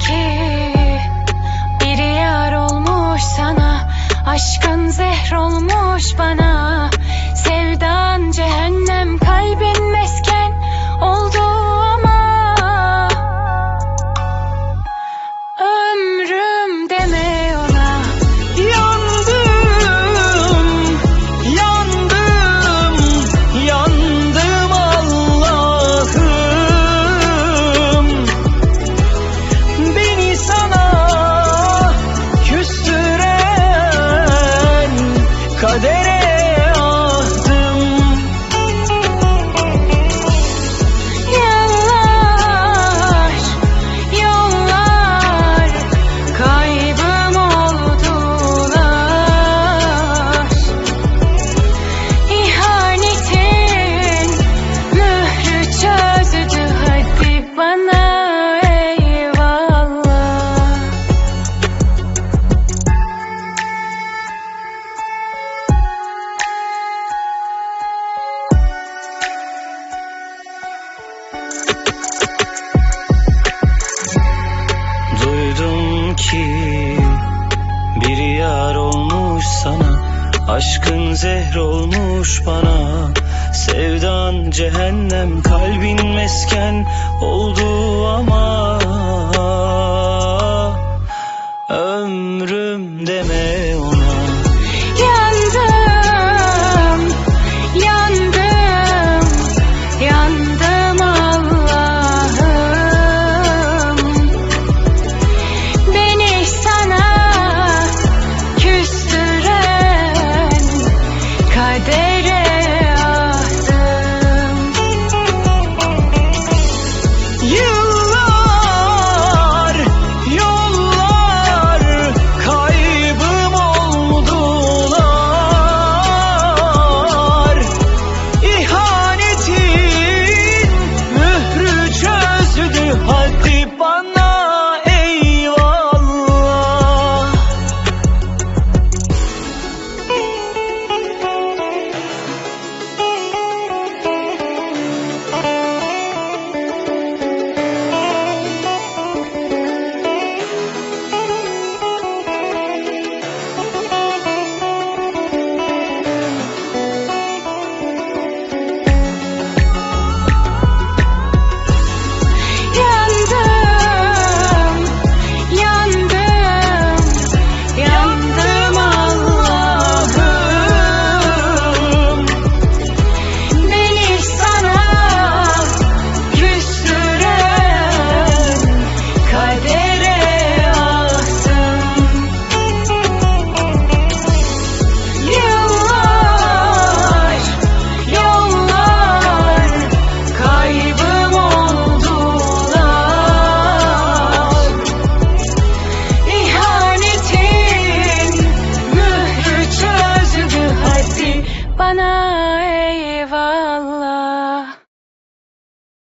ki Bir yar olmuş sana Aşkın zehr olmuş. Yar olmuş sana Aşkın zehr olmuş bana. Sevdan cehennem kalbin mesken oldu ama